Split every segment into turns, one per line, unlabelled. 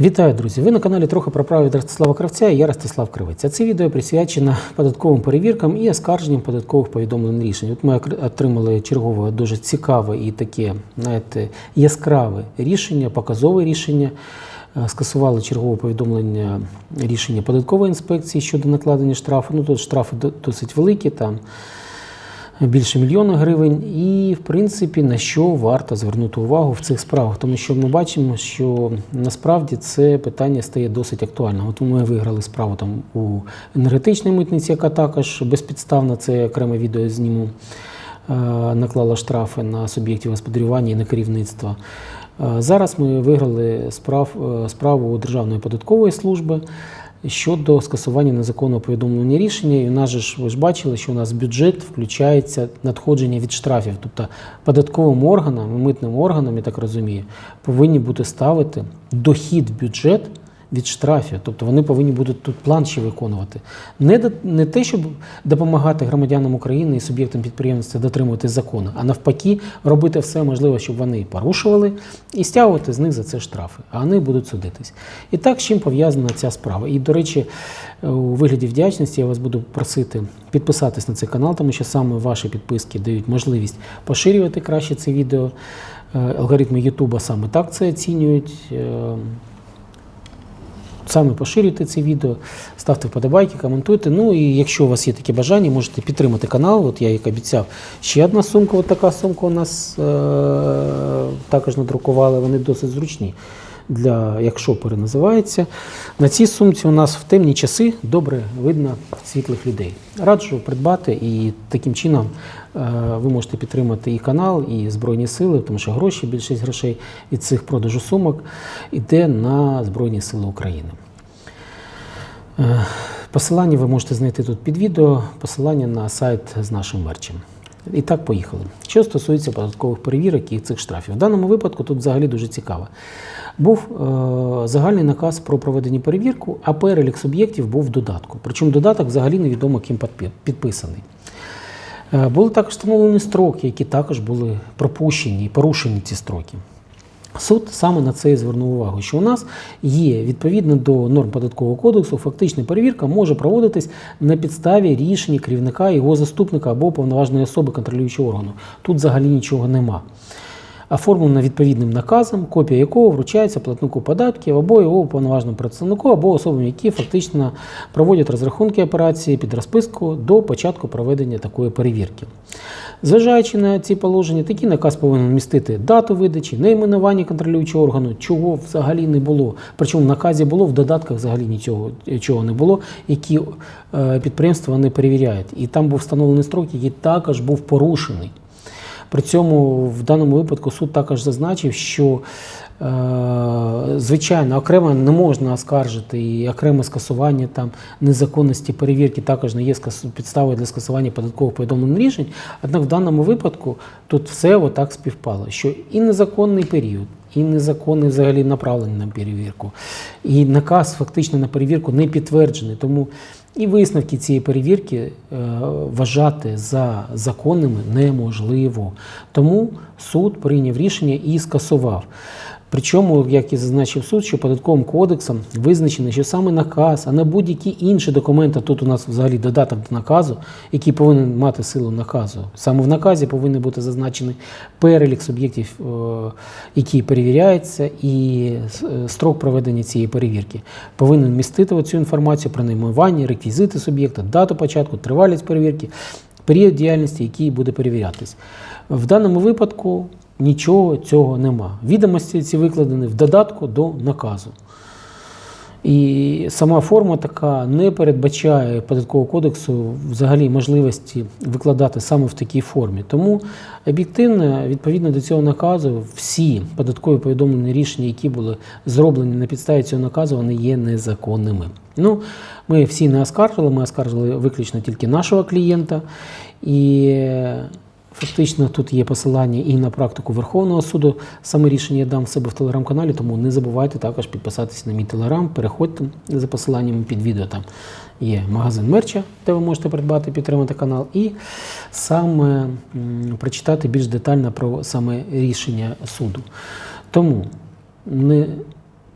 Вітаю, друзі! Ви на каналі трохи про право від Ростислава Кравця і я Ростислав Кривець. Це відео присвячено податковим перевіркам і оскарженням податкових повідомлень рішень. От ми отримали чергове дуже цікаве і таке, знаєте, яскраве рішення, показове рішення. Е, Скасували чергове повідомлення рішення податкової інспекції щодо накладення штрафу. Ну тут штрафи досить великі, там більше мільйона гривень. І, в принципі, на що варто звернути увагу в цих справах, тому що ми бачимо, що насправді це питання стає досить актуальним. От ми виграли справу там у енергетичній митниці, яка також безпідставно, це окреме відео зніму, е, наклала штрафи на суб'єктів господарювання і на керівництво. Е, Зараз ми виграли справ, е, справу Державної податкової служби щодо скасування незаконного повідомлення рішення. І у нас же ж ви ж бачили, що у нас бюджет включається надходження від штрафів. Тобто податковим органам, митним органам, я так розумію, повинні бути ставити дохід в бюджет. Від штрафів, тобто вони повинні будуть тут план ще виконувати. Не, не те, щоб допомагати громадянам України і суб'єктам підприємництва дотримувати закону, а навпаки, робити все можливе, щоб вони порушували і стягувати з них за це штрафи, а вони будуть судитись. І так, з чим пов'язана ця справа. І, до речі, у вигляді вдячності я вас буду просити підписатись на цей канал, тому що саме ваші підписки дають можливість поширювати краще це відео. Е, Алгоритми Ютуба саме так це оцінюють. Саме поширюйте це відео, ставте вподобайки, коментуйте. Ну і якщо у вас є таке бажання, можете підтримати канал. От я як обіцяв, ще одна сумка, от така сумка у нас е- також надрукували. Вони досить зручні для як шопери називається. На цій сумці у нас в темні часи добре видно світлих людей. Раджу придбати і таким чином е, ви можете підтримати і канал, і Збройні Сили, тому що гроші, більшість грошей від цих продажу сумок йде на Збройні Сили України. Е, Посилання ви можете знайти тут під відео, посилання на сайт з нашим мерчем. І так, поїхали. Що стосується податкових перевірок і цих штрафів. В даному випадку тут взагалі дуже цікаво. Був е, загальний наказ про проведення перевірку, а перелік суб'єктів був в додатку. Причому додаток взагалі невідомо ким підписаний. Е, Були також встановлені строки, які також були пропущені і порушені ці строки. Суд саме на це і звернув увагу, що у нас є відповідно до норм податкового кодексу, фактична перевірка може проводитись на підставі рішення керівника, його заступника або повноважної особи контролюючого органу. Тут взагалі нічого нема. Оформлена відповідним наказом, копія якого вручається платнику податків або його повноважному представнику, або особам, які фактично проводять розрахунки операції під розписку до початку проведення такої перевірки. Зважаючи на ці положення, такий наказ повинен містити дату видачі, найменування контролюючого органу, чого взагалі не було. Причому в наказі було, в додатках взагалі нічого чого не було, які е, підприємства не перевіряють. І там був встановлений строк, який також був порушений. При цьому в даному випадку суд також зазначив, що е, звичайно окремо не можна оскаржити і окреме скасування там незаконності перевірки також не є підставою для скасування податкових повідомлень рішень. Однак в даному випадку тут все отак співпало, що і незаконний період. І незаконний взагалі направлений на перевірку. І наказ фактично на перевірку не підтверджений. Тому і висновки цієї перевірки е, вважати за законними неможливо. Тому суд прийняв рішення і скасував. Причому, як і зазначив суд, що податковим кодексом визначено, що саме наказ, а не будь-які інші документи, тут у нас взагалі додаток до наказу, який повинен мати силу наказу. Саме в наказі повинен бути зазначений перелік суб'єктів, е, які перевіряються, і е, строк проведення цієї перевірки. Повинен містити цю інформацію про найменування, реквізити суб'єкта, дату початку, тривалість перевірки, період діяльності, який буде перевірятись. В даному випадку нічого цього нема. Відомості ці викладені в додатку до наказу. І сама форма така не передбачає податкового кодексу взагалі можливості викладати саме в такій формі. Тому об'єктивно, відповідно до цього наказу, всі податкові повідомлені рішення, які були зроблені на підставі цього наказу, вони є незаконними. Ну, ми всі не оскаржили, ми оскаржили виключно тільки нашого клієнта. І Фактично тут є посилання і на практику Верховного суду. Саме рішення я дам в себе в телеграм-каналі, тому не забувайте також підписатися на мій телеграм. Переходьте за посиланням під відео. Там є магазин мерча, де ви можете придбати, підтримати канал, і саме прочитати більш детально про саме рішення суду. Тому не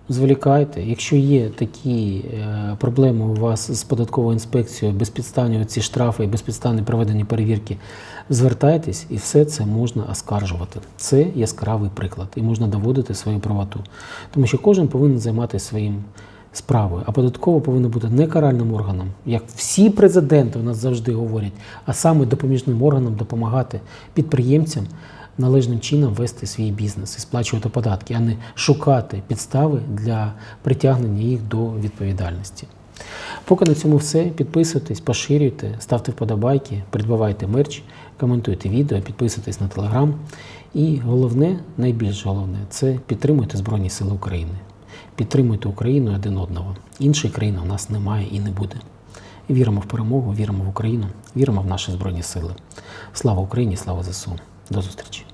зволікайте. Якщо є такі е, проблеми у вас з податковою інспекцією, безпідставні ці штрафи і безпідставні проведені перевірки, звертайтесь і все це можна оскаржувати. Це яскравий приклад, і можна доводити свою правоту. Тому що кожен повинен займатися своїм справою, а податково повинно бути не каральним органом, як всі президенти у нас завжди говорять, а саме допоміжним органом допомагати підприємцям належним чином вести свій бізнес і сплачувати податки, а не шукати підстави для притягнення їх до відповідальності. Поки на цьому все. Підписуйтесь, поширюйте, ставте вподобайки, придбавайте мерч, коментуйте відео, підписуйтесь на телеграм. І головне, найбільш головне, це підтримуйте Збройні Сили України. Підтримуйте Україну один одного. Іншої країни у нас немає і не буде. Віримо в перемогу, віримо в Україну, віримо в наші Збройні Сили. Слава Україні, слава ЗСУ. До зустрічі!